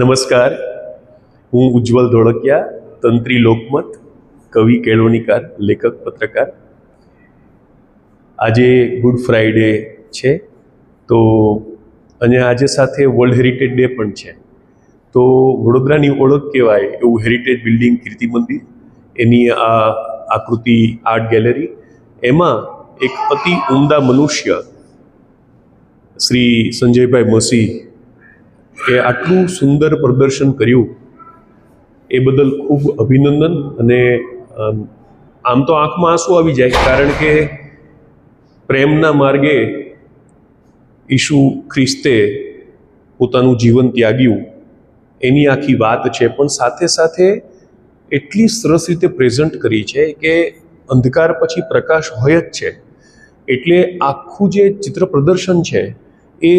નમસ્કાર. હું ઉજ્જવલ ધોળકિયા, તંત્રી લોકમત, કવિ કેળવણીકાર, લેખક, પત્રકાર. આજે ગુડ ફ્રાઈડે છે, તો અને આજે સાથે વર્લ્ડ હેરિટેજ ડે પણ છે. તો વડોદરાની ઓળખ કહેવાય એવું હેરિટેજ બિલ્ડિંગ કીર્તિ મંદિર, એની આ આકૃતિ આર્ટ ગેલેરી. એમાં એક અતિ ઉમદા મનુષ્ય, શ્રી સંજયભાઈ મસી એ આટલું સુંદર પ્રદર્શન કર્યું, એ બદલ ખૂબ અભિનંદન અને આમ તો આંખમાં આંસુ આવી જાય કારણ કે પ્રેમના માર્ગે ઈશુ ખ્રિસ્તે પોતાનું જીવન ત્યાગ્યું. એની આખી વાત છે, પણ સાથે સાથે એટલી સરસ રીતે પ્રેઝન્ટ કરી છે કે અંધકાર પછી પ્રકાશ હોય જ છે. એટલે આખું જે ચિત્ર પ્રદર્શન છે, એ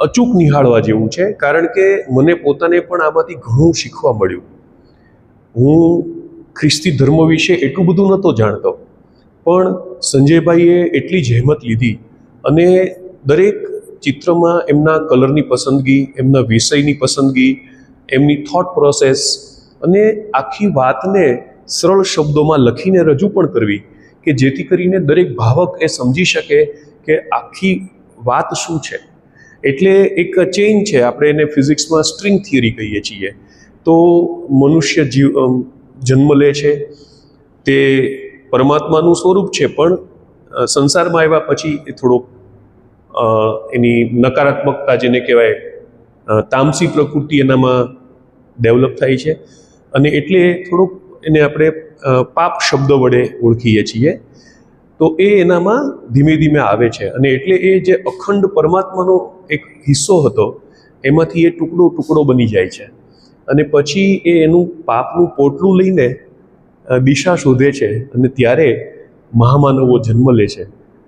અચૂક નિહાળવા જેવું છે, કારણ કે મને પોતાને પણ આમાંથી ઘણું શીખવા મળ્યું. હું ખ્રિસ્તી ધર્મ વિશે એટલું બધું નહોતો જાણતો, પણ સંજયભાઈએ એટલી જહેમત લીધી અને દરેક ચિત્રમાં એમના કલરની પસંદગી, એમના વિષયની પસંદગી, એમની થોટ પ્રોસેસ અને આખી વાતને સરળ શબ્દોમાં લખીને રજૂ પણ કરવી કે જેથી કરીને દરેક ભાવક એ સમજી શકે કે આખી વાત શું છે. એટલે એક ચેઇન છે, આપણે એને ફિઝિક્સમાં સ્ટ્રિંગ થિયરી કહીએ છીએ. તો મનુષ્ય જીવ જન્મ લે છે, તે પરમાત્માનું સ્વરૂપ છે, પણ સંસારમાં આવ્યા પછી એ થોડોક એની નકારાત્મકતા જેને કહેવાય તામસી પ્રકૃતિ એનામાં ડેવલપ થાય છે. અને એટલે થોડુંક એને આપણે પાપ શબ્દ વડે ઓળખીએ છીએ. તો એ એનામાં ધીમે ધીમે આવે છે. અને એટલે એ જે અખંડ પરમાત્માનો એક હિસ્સો હતો, એમાંથી એ ટુકડો ટુકડો બની જાય છે. અને પછી એ એનું પાપનું પોટલું લઈને દિશા શોધે છે અને ત્યારે મહામાનવો જન્મ લે છે.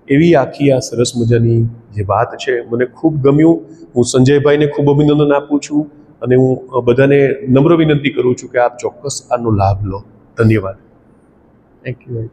એવી આખી આ સરસ મજાની જે વાત છે, મને ખૂબ ગમ્યું. હું સંજયભાઈને ખૂબ અભિનંદન આપું છું અને હું બધાને નમ્ર વિનંતી કરું છું કે આપ ચોક્કસ આનો લાભ લો. ધન્યવાદ. Thank you